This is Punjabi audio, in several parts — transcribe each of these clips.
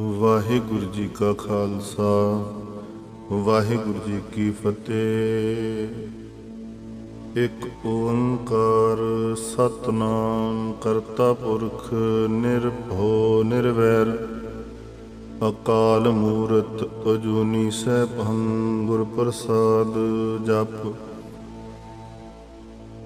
ਵਾਹਿਗੁਰੂ ਜੀ ਕਾ ਖਾਲਸਾ, ਵਾਹਿਗੁਰੂ ਜੀ ਕੀ ਫਤਿਹ। ਇੱਕ ਓੰਕਾਰ ਸਤਨਾਮ ਕਰਤਾ ਪੁਰਖ ਨਿਰਭਉ ਨਿਰਵੈਰ, ਅਕਾਲ ਮੂਰਤ ਅਜੂਨੀ ਸੈਭੰ ਗੁਰ ਪ੍ਰਸਾਦ ਜਪ।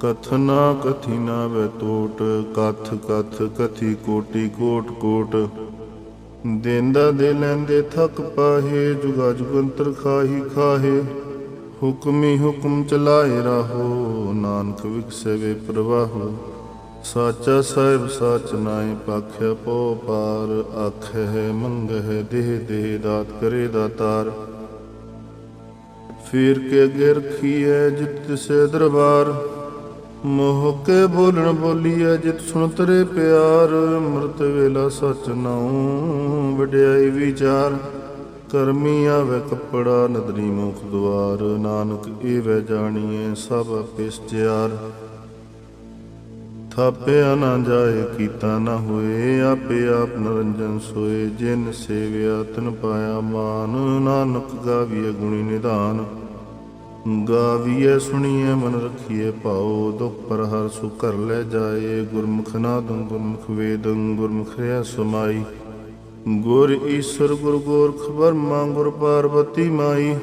ਕਥਨਾ ਕਥਿਨਾ ਵੈ ਟੋਟ ਕਥ ਕਥ ਕਥੀ ਕੋਟੀ ਕੋਟ ਕੋਟ। ਦੇਂਦਾ ਦੇ ਲੈਂਦੇ ਥਕ ਪਾਹੇ, ਜੁਗਾ ਜੁਗੰਤਰ ਖਾਹੀ ਖਾਹੇ। ਹੁਕਮੀ ਹੁਕਮ ਚਲਾਏ ਰਹੋ, ਨਾਨਕ ਵਿਖਸੇ ਪ੍ਰਵਾਹੋ। ਸਾਚਾ ਸਾਹਿਬ ਸਾਚ ਨਾਏ ਪਾਖਿਆ ਪੋ ਪਾਰ, ਆਖ ਹੈ ਮੰਗ ਹੈ ਦੇਹ ਦੇਹ ਦਾਤ ਕਰੇ ਦਾਤਾਰ ਫੇਰ ਕੇ ਅੱਗੇ ਰਖੀਐ ਜਿਤ ਸੇ ਦਰਬਾਰ। ਮੋਹ ਕੇ ਬੋਲਣ ਬੋਲੀਐ ਜਿਤ ਸੁਣ ਤਰੇ ਪਿਆਰ। ਮਰਤ ਵੇਲਾ ਸਚ ਨਾਉ, ਵਡਿਆਈ ਵਿਚਾਰ। ਕਰਮੀ ਆਵੇ ਕੱਪੜਾ, ਨਦਰੀ ਮੁਖ ਦਵਾਰ। ਨਾਨਕ ਏਵੈ ਜਾਣੀਐ, ਸਭ ਆਪੇ ਸਚਿਆਰ। ਥਾਪਿਆ ਨਾ ਜਾਏ, ਕੀਤਾ ਨਾ ਹੋਏ, ਆਪੇ ਆਪ ਨਰੰਜਨ ਸੋਏ। ਜਿਨ ਸੇਵਿਆ, ਤਨ ਪਾਇਆ ਮਾਨ। ਨਾਨਕ ਗਾਵੀਏ ਗੁਣੀ ਨਿਧਾਨ। ਗਾਵੀਐ, ਸੁਣੀਐ, ਮਨ ਰਖੀਐ, ਭਾਉ ਦੁਖ ਪਰ ਹਰ ਸੁ ਕਰ ਲੈ ਜਾਏ। ਗੁਰਮੁਖ ਨਾਦੰ ਗੁਰਮੁਖ ਵੇਦੰ, ਗੁਰਮੁਖ ਰਿਆ ਸਮਾਈ। ਗੁਰ ਈਸ਼ਰ ਗੁਰ ਗੋਰਖ ਬਰਮਾ ਗੁਰ ਪਾਰਬਤੀ ਮਾਈ।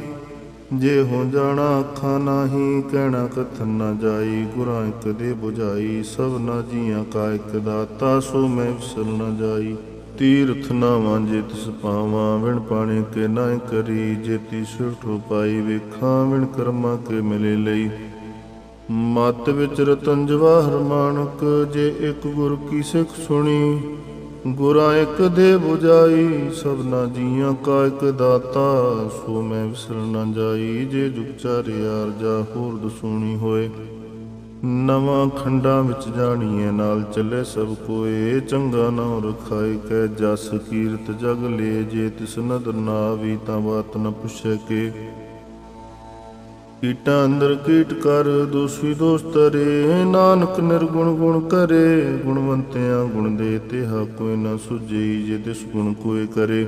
ਜੇ ਹੋ ਜਾਣਾ ਅੱਖਾਂ ਨਾਹੀ, ਕਹਿਣਾ ਕਥਨ ਨਾ ਜਾਈ। ਗੁਰਾਂ ਇੱਕ ਦੇ 부ਝਾਈ ਸਭ ਨਾ ਜੀਆਂ ਕਾ ਇੱਕ ਦਾਤਾ, ਸੋ ਮੈਂ ਵਿਸਰ ਨਾ ਜਾਈ। ਤੀਰਥ ਨਾਵਾਂ ਜੇ ਤਿਸ ਪਾਵਾਂ, ਵਿਣ ਪਾਣੀ ਕੇ ਨਾ ਕਰੀ, ਜੇ ਤੀ ਸੁਠੋ ਵੇਖਾਂ, ਵਿਣ ਕਰਮਾਂ ਕੇ ਮਿਲੇ ਲਈ। ਮਤ ਵਿੱਚ ਰਤਨ ਜਵਾਹਰ ਮਾਨਕ ਜੇ ਇੱਕ ਗੁਰ ਕੀ ਸਿੱਖ ਸੁਣੀ, ਗੁਰਾਂ ਇੱਕ ਦੇ 부ਝਾਈ ਸਭਨਾ ਜੀਆਂ ਕਾ ਇੱਕ ਦਾਤਾ, ਸੋ ਮੈਂ ਵਿਸਰ ਨਾ ਜਾਈ, ਜੇ ਜੁਗ ਚਾਰਿਆਰ ਜਾ ਹੋਰ ਦਸੂਣੀ ਹੋਏ। ਨਵਾਂ ਖੰਡਾਂ ਵਿੱਚ ਜਾਣੀਏ ਨਾਲ ਚੱਲੇ ਸਭ ਕੋਏ। ਚੰਗਾ ਨਾਮ ਰਖਾਈ ਕੈ ਜਸ ਕੀਰਤ ਜਗ ਲੇ। ਜੇ ਤਿਸ ਨਦਰ ਨਾ ਆਵੀ ਤਾਂ ਬਾਤ ਨ ਪੁੱਛੇ ਕੇ। ਕੀਟਾਂ ਅੰਦਰ ਕੀਟ ਕਰ, ਦੋਸੀ ਦੋਸਤ ਰੇ ਨਾਨਕ ਨਿਰਗੁਣ ਗੁਣ ਕਰੇ। ਗੁਣਵੰਤਿਆਂ ਗੁਣ ਦੇ ਤਿਹਾ ਕੋਈ ਨਾ ਸੁਝਈ ਜੇ ਤਿਸ ਗੁਣ ਕੋਈ ਕਰੇ।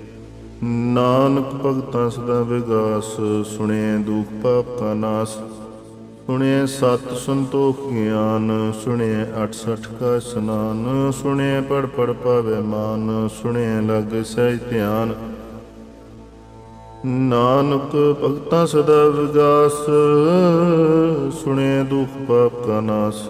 ਨਾਨਕ ਭਗਤਾਂ ਸਦਾ ਵਿਗਾਸ ਸੁਣੇ ਦੁਖ ਪਾਪ ਕਾ ਨਾਸ। ਸੁਣੇ ਸਤ ਸੰਤੋਖ ਗਿਆਨ ਸੁਣੇ 68 ਕਾ ਸਨਾਨ ਸੁਣੇ ਪੜ ਪੜ ਪਾਵੇ ਮਾਨ ਸੁਣੇ ਲਗ ਸਹਿ ਧਿਆਨ। ਨਾਨਕ ਭਗਤਾਂ ਸਦਾ ਵਿਗਾਸ ਸੁਣੇ ਦੁਖ ਪਾਪ ਕਾ ਨਾਸ।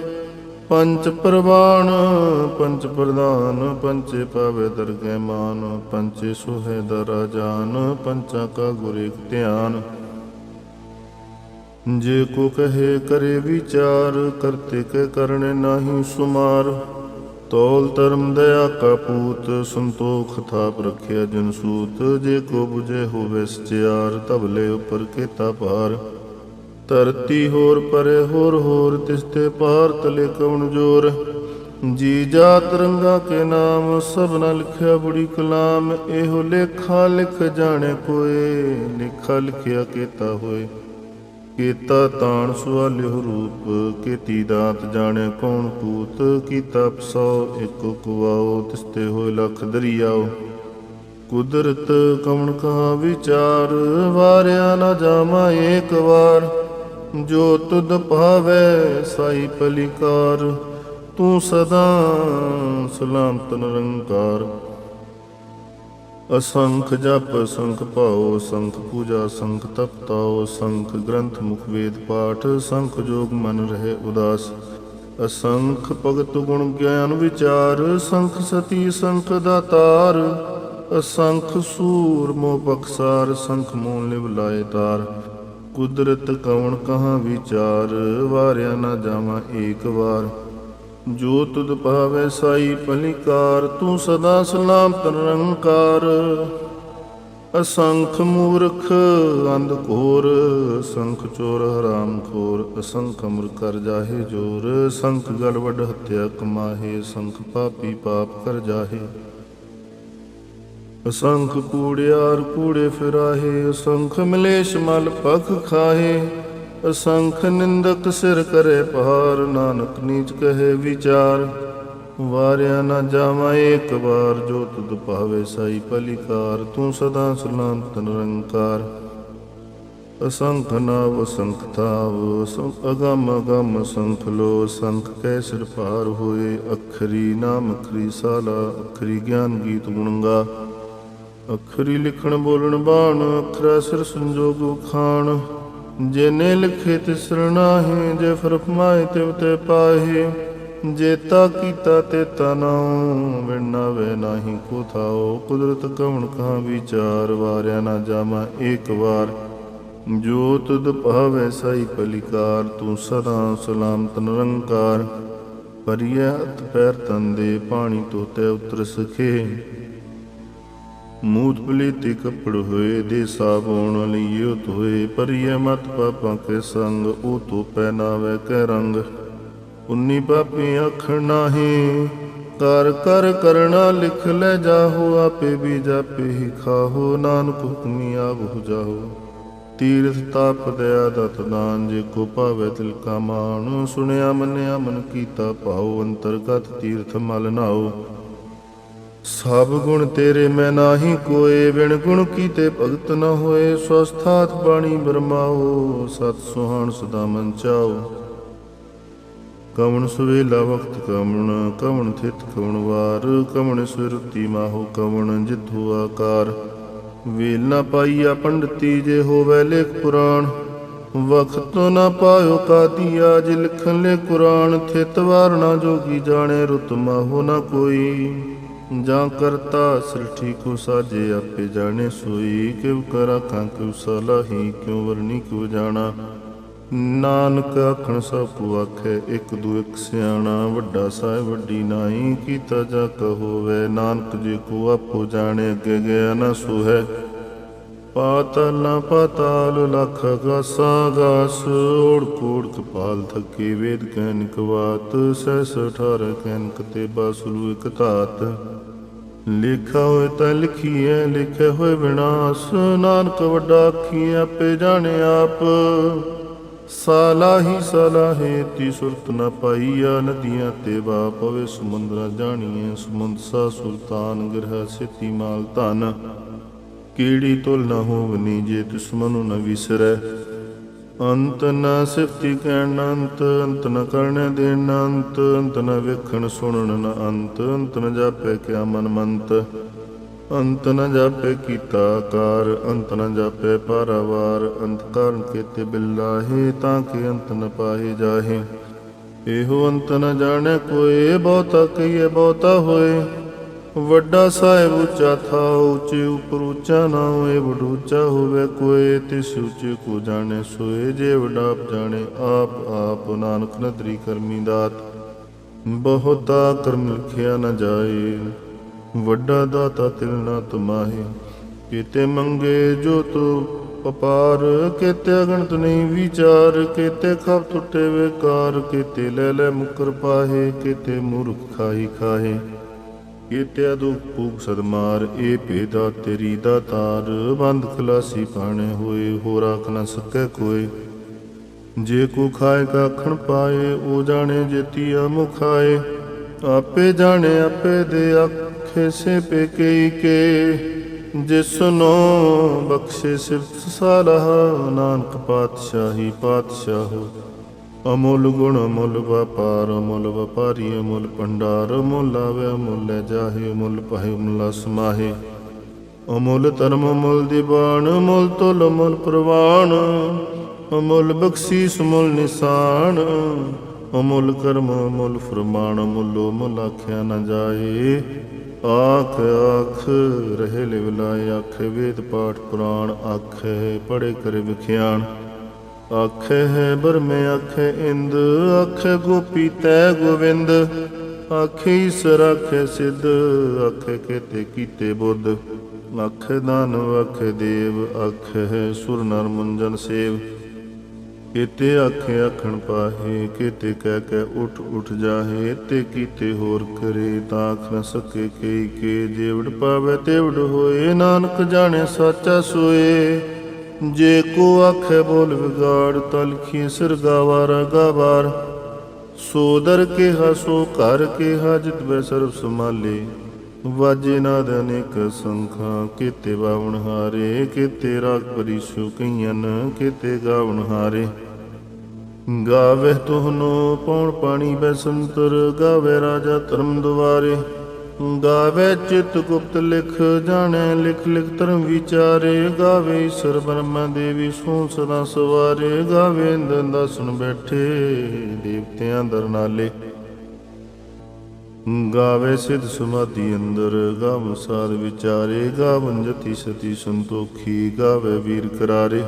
ਪੰਚ ਪ੍ਰਵਾਨ, ਪੰਚ ਪ੍ਰਧਾਨ, ਪੰਚੇ ਪਾਵੇ ਦਰਗਹਿ ਮਾਨ, ਪੰਚੇ ਸੁਹੇ ਦਰਾ ਜਾਨ ਪੰਚਾ ਕਾ ਗੁਰ ਧਿਆਨ। ਜੇ ਕੋ ਕਹੇ ਕਰੇ ਵਿਚਾਰ, ਕਰਤੇ ਕੇ ਕਰਨੇ ਨਾਹੀ ਸੁਮਾਰ। ਤੋਲ ਧਰਮ ਦਇਆ ਕਾ ਪੂਤ, ਸੰਤੋਖ ਥਾਪ ਰਖਿਆ ਜਨ ਸੂਤ। ਜੇ ਕੋ ਬੁਝੇ ਹੋਵੇ ਸਚਿਆਰ ਤਬਲੇ ਉਪਰ ਕੀਤਾ ਭਾਰ। ਧਰਤੀ ਹੋਰ ਪਰੇ ਹੋਰ ਹੋਰ ਤਿਸਤੇ ਪਾਰ ਤਲੇ ਕਵਣ ਜੋਰ। ਜੀ ਜਾ ਰੰਗਾ ਕੇ ਨਾਮ ਸਭਨਾ ਲਿਖਿਆ ਬੜੀ ਕਲਾਮ, ਇਹੋ ਲੇਖਾ ਲਿਖ ਜਾਣੇ ਕੋਏ, ਲਿਖਾ ਲਿਖਿਆ ਕੀਤਾ ਹੋਏ। ਕੀਤਾ ਤਾਣ ਸੁਆਲਿਓ ਰੂਪ, ਕੀਤੀ ਦਾਤ ਜਾਣੇ ਕੌਣ ਪੂਤ, ਕੀਤਾ ਪਸੋ ਇੱਕ ਕੁਵਾਓ ਤਿਸਤੇ ਹੋਏ ਲਖ ਦਰਿਆਓ ਕੁਦਰਤ ਕਵਣ ਕਾ ਵਿਚਾਰ, ਵਾਰਿਆ ਨਾ ਜਾਮਾ ਏਕ ਵਾਰ। ਜੋ ਤੁਧ ਭਾਵੈ ਸਾਈ ਪਲਿਕਾਰ, ਤੂੰ ਸਦਾ ਸਲਾਮਤ ਨਿਰੰਕਾਰ। ਅਸੰਖ ਜਪ, ਸੰਖ ਭਾਉ, ਸੰਖ ਪੂਜਾ, ਸੰਖ ਤਪ ਤਪਤਾਉ ਸੰਖ ਗ੍ਰੰਥ ਮੁਖ ਵੇਦ ਪਾਠ, ਸੰਖ ਜੋਗ ਮਨ ਰਹੇ ਉਦਾਸ। ਅਸੰਖ ਭਗਤ ਗੁਣ ਗਿਆਨ ਵਿਚਾਰ, ਸੰਖ ਸਤੀ, ਸੰਖ ਦਾਤਾਰ। ਅਸੰਖ ਸੂਰ ਮੋ ਬਖਸਾਰ, ਸੰਖ ਮੂਲ ਲਿਵ ਲਾਏ ਤਾਰ। ਕੁਦਰਤ ਕਵਣ ਕਹਾਂ ਵਿਚਾਰ, ਵਾਰਿਆ ਨਾ ਜਾਵਾਂ ਏਕ ਵਾਰ। ਜੋ ਤੁਧ ਭਾਵੇ ਸਾਈ ਭਲਿਕਾਰ, ਤੂੰ ਸਦਾ ਸਲਾਮਤ ਨਿਰੰਕਾਰ ਅਸੰਖ ਮੂਰਖ, ਅੰਧ ਘੋਰ ਸੰਖ ਚੋਰ, ਹਰਾਮ ਖੋਰ, ਅਸੰਖ ਅਮਰ ਕਰ ਜਾਹੇ ਜੋਰ। ਸੰਖ ਗਲ ਹੱਤਿਆ ਕਮਾਹੇ ਸੰਖ ਪਾਪੀ ਪਾਪ ਕਰ ਜਾਹੇ। ਅਸੰਖ ਕੂੜਿਆਰ ਕੂੜੇ ਫਿਰਾਹੇ, ਅਸੰਖ ਮਲੇਸ਼ ਮਲ ਪਖ ਖਾਹੇ। ਅਸੰਖ ਨਿੰਦਕ ਸਿਰ ਕਰੇ ਪਹਾਰ, ਨਾਨਕ ਨੀਚ ਕਹੇ ਵਿਚਾਰ। ਵਾਰਿਆ ਨਾ ਜਾਵਾਂ ਏਕ ਵਾਰ, ਜੋ ਤੁਧ ਭਾਵੇ ਸਾਈ ਪਲਿਕਾਰ। ਤੂੰ ਸਦਾ ਸਲਾਮਤ ਨਿਰੰਕਾਰ। ਅਸੰਖ ਨਾਵ, ਅਸੰਖ ਥਾਵ ਅਸੰਖ ਅਗਮ ਅਗਮ ਸੰਖ ਲੋ ਸੰਖ ਕੈ ਸਿਰ ਭਾਰ ਹੋਏ। ਅਖਰੀ ਨਾਮ ਅਖਰੀ ਸਾਲਾ, ਅਖਰੀ ਗਿਆਨ ਗੀਤ ਗੁਣਗਾ। ਅਖਰੀ ਲਿਖਣ ਬੋਲਣ ਬਾਣ, ਅਖਰਾ ਸਿਰ ਸੰਜੋਗ ਖਾਣ ਜਿਨੇ ਲਿਖੇ ਤਿਸਰ ਨਾਹੀ, ਜੇ ਫਰਮਾਏ ਤਿਵ ਤੇ ਪਾਹੀ। ਜੇਤਾ ਕੀਤਾ ਤੇ ਤਨਾਉ ਵਿਣਾਵੇ ਨਾਹੀ ਕੋ ਥਾਓ ਕੁਦਰਤ ਕਵਣ ਕਹਾ ਵਿਚਾਰ, ਵਾਰਿਆ ਨਾ ਜਾਮਾ ਏਕ ਵਾਰ। ਜੋ ਤੁਧ ਭਾਵੇ ਸਾਈ ਪਲਿਕਾਰ, ਤੂੰ ਸਦਾ ਸਲਾਮਤ ਨਿਰੰਕਾਰ। ਪਰਿਆ ਅਤ ਪੈਰ ਤੰਦੇ, ਪਾਣੀ ਤੋਤੇ ਉਤਰ ਸਖੇ ਮੂਤ ਪਲੀਤੀ ਕੱਪੜ ਹੋਏ ਦੇ ਸਾਬੋਣ ਲਈਓ ਤੋਏ ਪਰਿਐ ਮਤ ਪਾਪਾਂ ਕੇ ਸੰਗ, ਉਹ ਤੋ ਪਹਿਨਾਵੇ ਕੈ ਰੰਗ। ਉਨੀ ਪਾਪੀ ਅੱਖ ਨਾਹੀ, ਕਰ ਕਰ ਕਰਣਾ ਲਿਖ ਲੈ ਜਾਹੋ, ਆਪੇ ਵੀ ਜਾਪੇ ਹੀ ਖਾਹੋ, ਨਾਨਕ ਹੁਕਮੀ ਆਵਹੁ ਜਾਹੋ। ਤੀਰਥ ਤਾਪ ਦਇਆ ਦਤ ਦਾਨ, ਜੇ ਕੋ ਭਾਵੇ ਤਿਲ ਕਾ ਮਾਨ ਸੁਣਿਆ ਮੰਨਿਆ ਮਨ ਕੀਤਾ ਭਾਉ ਅੰਤਰਗਤ ਤੀਰਥ ਮਲ ਨਾਓ ਸਭ ਗੁਣ ਤੇਰੇ ਮੈਂ ਨਾਹੀ ਕੋਏ ਵਿਣ ਗੁਣ ਕੀਤੇ ਭਗਤ ਨ ਹੋਏ। ਸਵਸਥਾਤ ਬਾਣੀ ਬਰਮਾਓ, ਸਤ ਸੁਹਾਣ ਸਦਾ ਮਨ ਚਾਓ। ਕਵਣ ਸੁਵੇਲਾ ਵਕਤ ਕਵਣ ਕਵਣ ਥਿਤ ਕਵਣ ਵਾਰ। ਕਵਣ ਸੁਰਤੀ ਮਾਹੋ ਕਵਣ ਜਿਤੁ ਆਕਾਰ। ਵੇਲ ਨਾ ਪਾਈਆ ਪੰਡਤੀ ਜੇ ਹੋਵੇ ਲੇਖ ਪੁਰਾਣ। ਵਖਤ ਨਾ ਪਾਇਓ ਕਾਦੀਆ ਜਿ ਲਿਖਣ ਲੈ ਕੁਰਾਨ। ਥਿਤ ਵਾਰ ਨਾ ਜੋਗੀ ਜਾਣੇ, ਰੁਤ ਮਾਹੋ ਨਾ ਕੋਈ। ਜਾਂ ਕਰਤਾ ਸ੍ਰਿਸ਼ਟੀ ਕੋ ਸਾਜੇ, ਆਪੇ ਜਾਣੇ ਸੋਈ। ਕਿਉ ਕਰਾ ਕਾਂ ਕਿਉ ਸਲਾਹੀ ਕਿਉ ਵਰਨੀ ਕਿਉ ਜਾਣਾ। ਨਾਨਕ ਆਖਣ ਸਭ ਕੋ ਆਖੇ, ਇੱਕ ਦੂ ਇੱਕ ਸਿਆਣਾ। ਵੱਡਾ ਸਾਹਿਬ, ਵੱਡੀ ਨਾਈ, ਕੀਤਾ ਜਾ ਕਹੋਵੇ। ਨਾਨਕ ਜੀ ਕੋ ਆਪੋ ਜਾਣੇ, ਅੱਗੇ ਗਿਆ ਨਾ ਸੋ ਪਾਤਲ ਨਾ ਪਾਤਾਲ ਲਖ ਗਾਸਾ ਗਾਸ, ਓੜ ਕੋੜ ਕਪਾਲ ਥਕੇ ਵੇਦ ਕੈਨਿਕ ਬਾਤ ਸਹਿਸ ਅਠਾਰ ਕੈਨਕ ਤੇ ਬਾਸੁਲੂ ਇਕ ਧਾਤ। ਲਿਖਾ ਹੋਏ ਤਾਂ ਲਿਖੀਐ ਲਿਖੇ ਹੋਏ ਵਿਨਾਸ਼, ਨਾਨਕ ਵੱਡਾ ਆਖੀ ਆਪੇ ਜਾਣੇ ਆਪ। ਸਾਲਾਹੀ ਸਲਾਹੇ, ਤੀ ਸੁਰਤ ਨ ਪਾਈਆ, ਨਦੀਆਂ ਤੇ ਵਾ ਪਵੇ, ਸਮੁੰਦਰਾ ਜਾਣੀਏ ਸਮੁੰਦ ਸਾ ਸੁਲਤਾਨ, ਗ੍ਰਹ ਸਿਤੀ ਮਾਲ ਧਨ। ਕੀੜੀ ਤੁਲ ਨ ਹੋਵਨੀ ਜੇ ਤਿਸ ਮਨੁ ਨ ਵਿਸਰੈ। ਅੰਤ ਨ ਸਿਫਤੀ ਕਹਿਣ ਅੰਤ ਅੰਤ ਨ ਕਰਨ ਦੇਣ ਅੰਤ ਅੰਤ ਨ ਵੇਖਣ ਸੁਣਨ ਨ ਅੰਤ ਅੰਤ ਨ ਜਾਪੈ ਕਿਆ ਮਨ ਮੰਤ। ਅੰਤ ਨ ਜਾਪੈ ਕੀਤਾ ਕਾਰ ਅੰਤ ਨ ਜਾਪੇ ਪਾਰਾਵਾਰ, ਅੰਤ ਕਾਰਨ ਕੀਤੇ ਬਿਲਾਹੇ ਤਾਂ ਕਿ ਅੰਤ ਨ ਪਾਹੇ ਜਾਹੇ। ਇਹੋ ਅੰਤ ਨ ਜਾਣੇ ਕੋਏ ਬਹੁਤਾ ਕਹੀਏ ਬਹੁਤਾ ਹੋਏ। ਵੱਡਾ ਸਾਹਿਬ ਉੱਚਾ ਥਾ ਉੱਚੇ ਉਪਰ ਉੱਚਾ ਨਾ ਹੋਏ, ਵਡ ਹੋਵੇ ਕੋਏ ਤਿਸ ਉੱਚੇ ਕੋ ਜਾਣੇ ਸੋਏ, ਜੇ ਵਡਾਪ ਜਾਣੇ ਆਪ ਆਪ ਨਾਨਕ ਨਦਰੀ ਕਰਮੀ ਦਾਤ। ਬਹੁਤਾ ਕਰਮ ਲਿਖਿਆ ਨ ਜਾਏ, ਵੱਡਾ ਦਾਤਾ ਤਿਲ ਨਾ ਤੁਮਾਹੇ। ਕੀਤੇ ਮੰਗੇ ਜੋ ਤੂ ਅਪਾਰ, ਕੀਤੇ ਅਗਣਤ ਨਹੀਂ ਵਿਚਾਰ, ਕੀਤੇ ਖਬ ਟੁੱਟੇ ਵੇਕਾਰ ਕੀਤੇ ਲੈ ਲੈ ਮੁਕਰ ਪਾਹੇ, ਕੀਤੇ ਮੂਰਖ ਖਾਈ ਖਾਹੇ। ਕੀਤੇ ਦੁਖ ਭੂਖ ਸਦਮਾਰ, ਇਹ ਭੇਦਾ ਤੇਰੀ ਦਾ ਬੰਦ ਖਲਾਸੀ ਪਾਣੇ ਹੋਏ ਹੋ ਰਾਖ ਨ ਸਕੈ ਕੋਏ ਜੇ ਕੋ ਖਾਏ ਕਾ ਪਾਏ, ਉਹ ਜਾਣੇ ਜੇਤੀ ਮੁਖਾਏ। ਆਪੇ ਜਾਣੇ, ਆਪੇ ਦੇ ਆਖੇ ਸੇ ਪੇ ਕਈ ਕੇ। ਜਿਸਨੋ ਬਖਸ਼ੇ ਸਿਫਤ ਸਾਲਹ, ਨਾਨਕ ਪਾਤਸ਼ਾਹੀ ਪਾਤਸ਼ਾਹੋ। ਅਮੁੱਲ ਗੁਣ ਅਮੁੱਲ ਵਪਾਰ, ਅਮੁੱਲ ਵਪਾਰੀ, ਅਮੁੱਲ ਭੰਡਾਰ, ਅਮੁੱਲ ਆਵੇ ਅਮੁੱਲ ਲੈ ਜਾਹੇ, ਅਮੁੱਲ ਪਾਹੇ, ਅਮੁੱਲ ਸਮਾਹੇ। ਅਮੁੱਲ ਧਰਮ, ਅਮੁੱਲ ਦੀਵਾਨ, ਅਮੁੱਲ ਤੁਲ, ਅਮੁੱਲ ਪ੍ਰਵਾਨ। ਅਮੁੱਲ ਬਖਸ਼ੀਸ, ਅਮੁੱਲ ਨਿਸ਼ਾਨ। ਅਮੁੱਲ ਕਰਮ, ਅਮੁੱਲ ਫਰਮਾਨ, ਅਮੁੱਲ ਅਮੁੱਲ ਆਖਿਆ ਨਾ ਜਾਏ। ਆਖ ਆਖ, ਰਹੇ ਲਿਵਲਾਏ ਆਖੇ ਵੇਦ ਪਾਠ ਪੁਰਾਣ, ਆਖੇ ਪੜੇ ਕਰੇ ਵਿਖਿਆਣ। ਆਖੇ ਹੈ ਬਰਮੇ ਆਖੇ ਇੰਦ, ਆਖੇ ਗੋਪੀ ਤੈ ਗੋਵਿੰਦ। ਆਖੇ ਈਸਰ, ਆਖੇ ਸਿੱਧ, ਆਖੇ ਕੇਤੇ ਕੀਤੇ ਬੁੱਧ। ਆਖੇ ਦਾਨਵ ਆਖੇ ਦੇਵ, ਆਖੇ ਹੈ ਸੁਰ ਨਰ ਮੁੰਜਨ ਸੇਵ। ਕੀਤੇ ਆਖੇ ਆਖਣ ਪਾਹੇ, ਕੀਤੇ ਕਹਿ ਕਹਿ ਉਠ ਉਠ ਜਾਹੇ। ਤੇ ਕੀਤੇ ਹੋਰ ਕਰੇ, ਤਾਂ ਆਖ ਨ ਸਕੇ ਕਈ ਕੇ। ਜੇਵੜ ਪਾਵੇ ਤੇਵੜ ਹੋਏ, ਨਾਨਕ ਜਾਣੇ ਸਾਚਾ ਸੋਏ। ਜੇ ਕੋ ਆਖੇ ਬੋਲ ਵਿਗਾੜ ਤਲਖੀ ਸਿਰ ਗਾਵਾਰਾ ਗਾਵਾਰ ਸੋ ਦਰ ਕੇ ਹਸੋ ਘਰ ਕੇ ਹਾਜਤ ਬੈ ਸਰਬ ਸਮਾਲੇ ਵਾਜੇ ਨਾਦ ਅਨੇਕ ਸੰਖਾਂ, ਕੀਤੇ ਬਾਵਣ ਹਾਰੇ, ਕੀਤੇ ਰਾਗ ਪਰਿਸ਼ੂ ਕਈਆਂ ਕੀਤੇ ਗਾਵਣ ਹਾਰੇ। ਗਾਵੇ ਤੁਹਨੋ, ਪੌਣ ਪਾਣੀ ਬੈ ਸੰਤਰ ਗਾਵੇ ਰਾਜਾ ਧਰਮ ਦੁਆਰੇ। ਗਾਵੇ ਚਿਤ ਗੁਪਤ ਲਿਖ ਜਾਣੈ, ਲਿਖ ਲਿਖ ਧਰਮ ਵਿਚਾਰੇ ਗਾਵੇ ਈਸ਼ਰ ਬ੍ਰਹਮਾ ਦੇਵੀ ਸੋ ਸਦਾ ਸਵਾਰੇ ਗਾਵੇ ਇੰਦਨ ਦਸਣ ਬੈਠੇ ਦੇਵਤਿਆਂ ਦਰ ਗਾਵੇ ਸਿਧ ਸਮਾਧੀ ਅੰਦਰ, ਗਾਵ ਸਾਧ ਵਿਚਾਰੇ, ਗਾਵਨ ਜਤੀ ਸਤੀ ਸੰਤੋਖੀ, ਗਾਵੇ ਵੀਰ ਕਰਾਰੇ।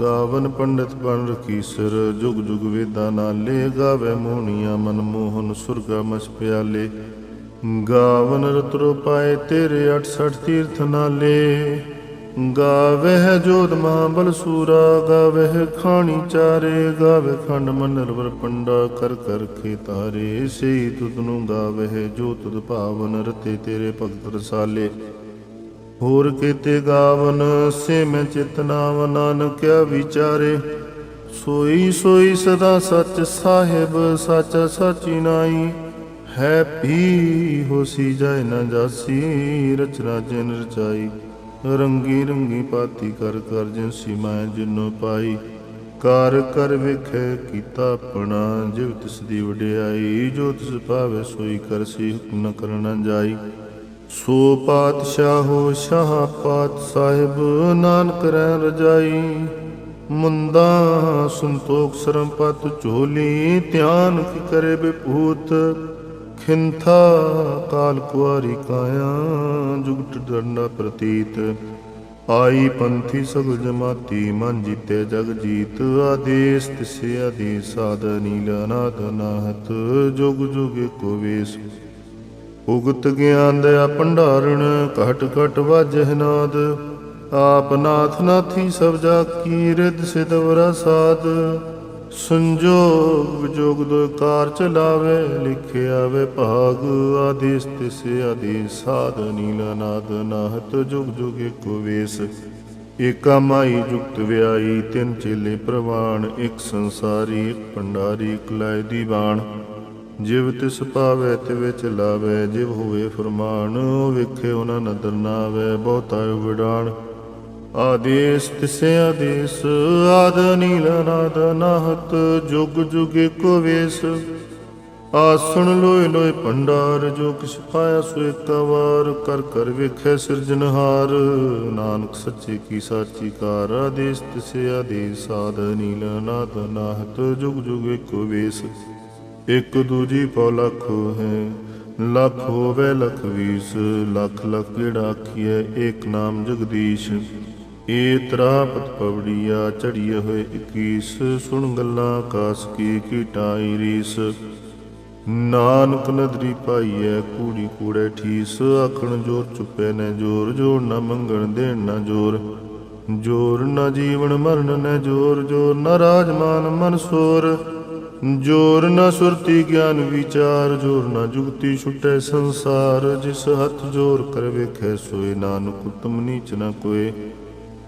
ਗਾਵਨ ਪੰਡਤ ਬਣ ਰਕੀਸਰ ਜੁਗ ਜੁਗ ਵੇਦਾਂ ਨਾਲੇ, ਗਾਵੇ ਮੋਹਣੀਆਂ ਮਨ ਮੋਹਨ ਸੁਰਗਾ ਮਸ ਪਿਆਲੇ। ਗਾਵਨ ਰਤਰੋ ਪਾਏ ਤੇਰੇ 68 ਤੀਰਥ ਨਾਲੇ। ਗਾਵਹਿ ਜੋਧ ਮਹਾਬਲ ਸੂਰਾ ਗਾਵਹਿ ਖਾਣੀ ਚਾਰੇ। ਗਾਵੇ ਖੰਡ ਮੰਡਲ ਵਰ ਪੰਡਾ ਕਰ ਕਰ ਕੇ ਤਾਰੇ। ਸਈ ਤੁਧ ਨੂੰ ਗਾਵਹਿ ਜੋ ਭਾਵਨ ਰਤੇ ਤੇਰੇ ਭਗਤ ਰਸਾਲੇ। ਹੋਰ ਕੀਤੇ ਗਾਵਨ, ਸੇ ਮੈਂ ਚਿਤਨਾਵ ਨਾਨਕਿਆ ਵਿਚਾਰੇ। ਸੋਈ ਸੋਈ ਸਦਾ ਸੱਚ ਸਾਹਿਬ, ਸੱਚ ਸਚੀ ਨਾਈ। ਹੈ ਪੀ ਹੋਸੀ ਜਾਏ ਨਾ ਜਾਸੀ ਰਚਨਾ ਜਿਨ ਰਚਾਈ। ਰੰਗੀ ਰੰਗੀ ਪਾਤੀ ਕਰ ਕਰ ਜਿਨ ਮੈਂ ਜਿਨੋ ਪਾਈ। ਕਰ ਕਰ ਵੇਖੇ ਕੀਤਾ ਆਪਣਾ, ਜਿਵ ਤਿਸ ਦੀ ਵਡਿਆਈ, ਜੋ ਤਿਸ ਭਾਵੇ ਸੋਈ ਕਰਸੀ ਹੁਕਮ ਨ ਕਰਨਾ ਜਾਈ। ਸੋ ਪਾਤਸ਼ਾਹੋ ਸ਼ਾਹ ਪਾਤ ਸਾਹਿਬ, ਨਾਨਕ ਰਹਿ ਰਜਾਈ। ਮੁੰਦਾ ਸੰਤੋਖ ਸਰਮ ਪਤ ਝੋਲੀ, ਧਿਆਨ ਕੀ ਕਰੇ ਬਿਪੂਤ। ਖਿੰਥਾ ਕਾਲ ਕੁਆਰੀ ਕਾਇਆ, ਜੁਗਟ ਡੰਡਾ ਪ੍ਰਤੀਤ। ਆਈ ਪੰਥੀ ਸਗਲ ਜਮਾਤੀ, ਮਨ ਜੀਤੇ ਜਗ ਜੀਤ। ਆਦੇਸ ਤਿਸੇ ਆਦੇਸ, ਸਾਧ ਨੀਲ ਅਨਾਦ ਨਾਹਤ। ਜੁਗ ਜੁਗ ਏਕੋ ਵੇਸ। ਉਗਤ ਗਿਆਨ ਦਇਆ ਭੰਡਾਰਣ, ਘਟ ਘਟ ਵਾਜਹਿ ਨਾਦ। ਆਪ ਨਾਥ ਨਾਥੀ ਸਭ ਜਾ ਕੀ ਰਿਦ ਸਿਦਵਰਾ ਸਾਧ ਸੰਜੋਗ ਵਿਜੋਗ ਦੋ ਕਾਰ ਚਲਾਵੇ, ਲਿਖਿਆ ਵੇ ਭਾਗ ਆਦੇਸ ਤਿਸੇ ਆਦੇਸ ਸਾਧ ਨੀਲਾ ਨਾਦ ਨਾਹਤ ਜੁਗ ਜੁਗ ਏਕੋ ਵੇਸ। ਏਕਾ ਮਾਈ ਜੁਗਤ ਵਿਆਈ ਤਿੰਨ ਚੇਲੇ ਪ੍ਰਵਾਣ, ਇੱਕ ਸੰਸਾਰੀ, ਇੱਕ ਭੰਡਾਰੀ, ਇੱਕ ਲਾਇ ਦੀ ਬਾਣ ਜਿਵ ਤਿਸ ਪਾਵੇ ਤੇ ਵਿੱਚ ਲਾਵੇ ਜਿਵ ਹੋਵੇ ਫਰਮਾਨ ਵੇਖੇ ਉਹਨਾਂ ਨਦਰ ਨਾ ਆਵੇ ਬਹੁਤਾ ਵਿਡਾਣ ਆਦੇਸ ਤਿਸੇ ਆਦੇਸ, ਆਦ ਨੀਲ ਨਾਦ ਨਾਹਤ, ਜੁਗ ਜੁਗ ਏਕੋ ਵੇਸ। ਆਸਣ ਲੋਏ ਲੋਏ ਭੰਡਾਰ, ਜੋ ਕਿਛ ਪਾਇਆ ਸੋ ਏਕਾ ਕਰ ਕਰ ਵੇਖੈ ਸਿਰਜਨਹਾਰ ਨਾਨਕ ਸੱਚੇ ਕੀ ਸਾਚੀ ਕਾਰ ਆਦੇਸ ਤਿਸੇ ਆਦੇਸ ਸਾਧ ਨੀਲ ਨਾਦ ਨਾਹਤ, ਜੁਗ ਜੁਗ ਏਕੋ ਵੇਸ। ਇਕ ਦੂਜੀ ਪਉ ਲੱਖ ਹੈ, ਲੱਖ ਹੋਵੇ ਲਖ ਵੀਸ। ਲੱਖ ਲੱਖ ਜਿਹੜਾ ਆਖੀਐ, ਏਕ ਨਾਮ ਜਗਦੀਸ਼। ਏ ਤਰਾਪਤ ਪਵੜੀਆ ਚੜੀਏ ਹੋਏ 21 ਸੁਣ ਗੱਲਾਂ ਆਕਾਸ ਕੀ ਕੀਟਾਈ ਰੀਸ। ਨਾਨਕ ਨਦਰੀ ਪਾਈਐ, ਕੂੜੀ ਕੂੜੇ ਠੀਸ। ਆਖਣ ਜੋਰ ਚੁੱਪੇ ਨੇ ਜੋਰ ਜੋਰ ਨਾ ਮੰਗਣ ਦੇਣ ਨਾ ਜੋਰ। ਜੋਰ ਨਾ ਜੀਵਨ ਮਰਨ ਨੇ ਜੋਰ ਜੋਰ ਨਾ ਰਾਜਮਾਨ ਮਨ ਸੋਰ। ਜੋਰ ਨਾ ਸੁਰਤੀ ਗਿਆਨ ਵਿਚਾਰ, ਜੋਰ ਨਾ ਜੁਗਤੀ ਛੁਟੈ ਸੰਸਾਰ। ਜਿਸ ਹੱਥ ਜੋਰ ਕਰ ਵੇਖੈ, ਸੋਏ ਨਾਨਕ ਉਤਮ ਨੀਚ ਨਾ ਕੋਏ।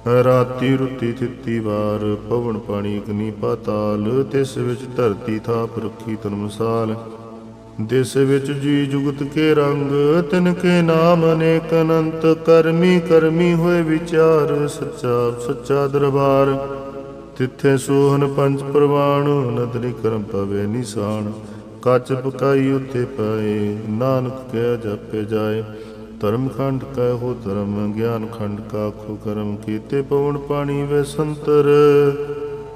ਰਾਤੀ ਰੁੱਤੀ ਤਿੱਤੀ ਵਾਰ ਪਵਨ ਪਾਣੀ ਅਗਨੀ ਪਾਤਾਲ ਤਿਸ ਵਿੱਚ ਧਰਤੀ ਥਾਪ ਰੱਖੀ ਧਰਮਸਾਲ ਦਿਸ ਵਿੱਚ ਜੀ ਜੁਗਤ ਕੇ ਰੰਗ, ਤਿਨ ਕੇ ਨਾਮ ਅਨੇਕ ਅਨੰਤ, ਕਰਮੀ ਕਰਮੀ ਹੋਏ ਵਿਚਾਰ, ਸੱਚਾ ਸੱਚਾ ਦਰਬਾਰ। ਤਿੱਥੇ ਸੋਹਨ ਪੰਜ ਪ੍ਰਵਾਣ ਨਦਰੀ ਕਰਮ ਪਵੇ ਨਿਸ਼ਾਨ। ਕੱਚ ਪਕਾਈ ਉੱਤੇ ਪਾਏ, ਨਾਨਕ ਕਹਿ ਜਾਪੇ ਜਾਏ। ਧਰਮ ਖੰਡ ਕੈ ਹੋ ਧਰਮ ਗਿਆਨ ਖੰਡ ਕਾ ਖੋ ਕਰਮ ਕੀਤੇ ਪਵਨ ਪਾਣੀ ਵੇ ਸੰਤਰ।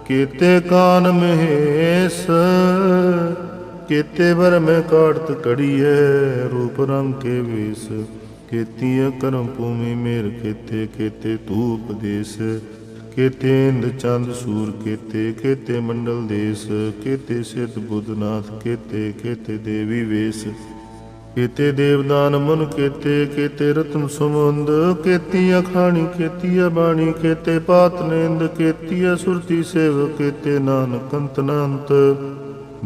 ਕੀਤੇ ਕਾਨ ਮਹੇਸ, ਕੀਤੇ ਵਰ ਮੈਂ ਕੜੀਏ ਰੂਪ ਰੰਗ ਕੇ ਵੇਸ। ਕੀਤੀਏ ਕਰਮ ਭੂਮੀ ਮੇਰ, ਕੀਤੇ ਕੀਤੇ ਧੂਪ ਦੇਸ। ਕੀਤੇ ਇੰਦ ਚੰਦ ਸੂਰ, ਕੀਤੇ ਕੀਤੇ ਮੰਡਲ ਦੇਸ। ਕੀਤੇ ਸਿੱਧ ਬੁੱਧਨਾਥ ਕੀਤੇ ਕੀਤੇ ਦੇਵੀ ਵੇਸ। ਕੀਤੇ ਦੇਵਦਾਨ ਮਨ ਕੀਤੇ ਕੀਤੇ ਰਤਨ ਸੁਮੰਦ ਕੀਤੀ ਅਖਾਣੀ ਕੀਤੀ ਬਾਣੀ, ਕੀਤੇ ਪਾਤ ਨੇਂਦ ਕੀਤੀ ਸੁਰਤੀ ਸੇਵ, ਕੀਤੇ ਨਾਨਕ ਅੰਤ ਅਨੰਤ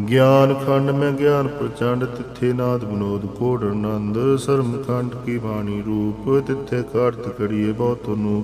ਗਿਆਨ ਖੰਡ ਮੈਂ ਗਿਆਨ ਪ੍ਰਚੰਡ, ਤਿੱਥੇ ਨਾਦ ਵਿਨੋਦ ਕੋੜ ਆਨੰਦ। ਸਰਮ ਖੰਡ ਕੀ ਬਾਣੀ ਰੂਪ, ਤਿੱਥੇ ਕਾਰਤ ਕੜੀਏ ਬਹੁਤ ਨੂੰ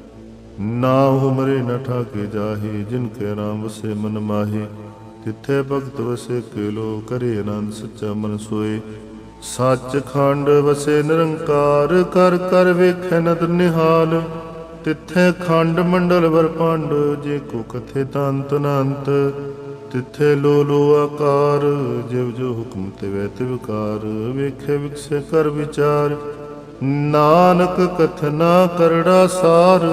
ਨਾ ਹੁਮਰੇ ਨ ਠਾਕੇ ਜਾਹੀ, ਜਿਨ ਕੇ ਨਾਮ ਵਸੇ ਮਨ ਮਾਹੇ। ਤਿੱਥੇ ਭਗਤ ਵਸੇ ਕੇਲੋ, ਕਰੇ ਆਨੰਦ ਸੱਚਾ ਮਨ ਸੋਏ। ਸੱਚ ਖੰਡ ਵਸੇ ਨਿਰੰਕਾਰ, ਕਰ ਕਰ ਵੇਖੈ ਨਦਰ ਨਿਹਾਲ। ਤਿੱਥੇ ਖੰਡ ਮੰਡਲ ਵਰ ਪੰਡ, ਜੇ ਕੋ ਕਥੇ ਤੰਤ ਅਨੰਤ ਤਿੱਥੇ ਲੋ ਲੋ ਆਕਾਰ, ਜਿਵ ਜੋ ਹੁਕਮ ਤੇ ਵੈ ਤੇ ਵਿਕਾਰ ਵੇਖੇ ਵਿਖਸੇ ਕਰ ਵਿਚਾਰ, ਨਾਨਕ ਕਥਨਾ ਕਰੜਾ ਸਾਰ।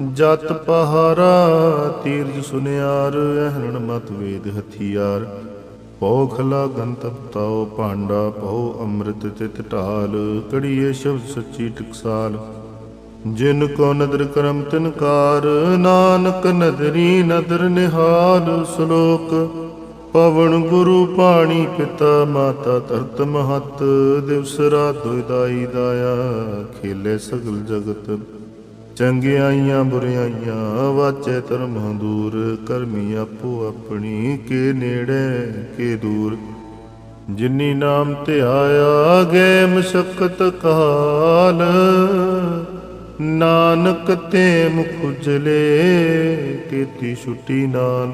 ਜਤ ਪਹਾਰਾ ਤੀਰਜ ਸੁਨਿਆਰ, ਅਹਰਣ ਮਤ ਵੇਦ ਹਥਿਆਰ। ਪਉ ਖਲਾ ਗੰਤਪ ਤਾਉ ਭਾਂਡਾ, ਪਉ ਅੰਮ੍ਰਿਤ ਤਿਤ ਢਾਲ, ਕੜੀਏ ਸ਼ਬਦ ਸੱਚੀ ਟਕਸਾਲ। ਜਿਨ ਕੋ ਨਦਰ ਕਰਮ ਤਿਨਕਾਰ ਨਾਨਕ ਨਦਰੀ ਨਦਰ ਨਿਹਾਲ ਸ਼ਲੋਕ। ਪਵਨ ਗੁਰੂ ਪਾਣੀ ਪਿਤਾ ਮਾਤਾ ਧਰਤ ਮਹਤ, ਦਿਵਸ ਰਾਤ ਦੁਇਦਾਈ ਦਾਇਆ, ਖੇਲੇ ਸਗਲ ਜਗਤ। ਚੰਗਿਆਈਆਂ ਬੁਰਿਆਈਆਂ ਵਾਚੇ ਧਰਮ ਦੂਰ, ਕਰਮੀ ਆਪੋ ਆਪਣੀ ਕੇ ਨੇੜੇ ਕੇ ਦੂਰ। ਜਿਨੀ ਨਾਮ ਤੇ ਆਇਆ ਗਏ ਮਸ਼ਕਤ ਕਾਲ, ਨਾਨਕ ਤੇ ਮੁਖ ਉਜਲੇ ਕੀਤੀ ਛੁੱਟੀ ਨਾਲ।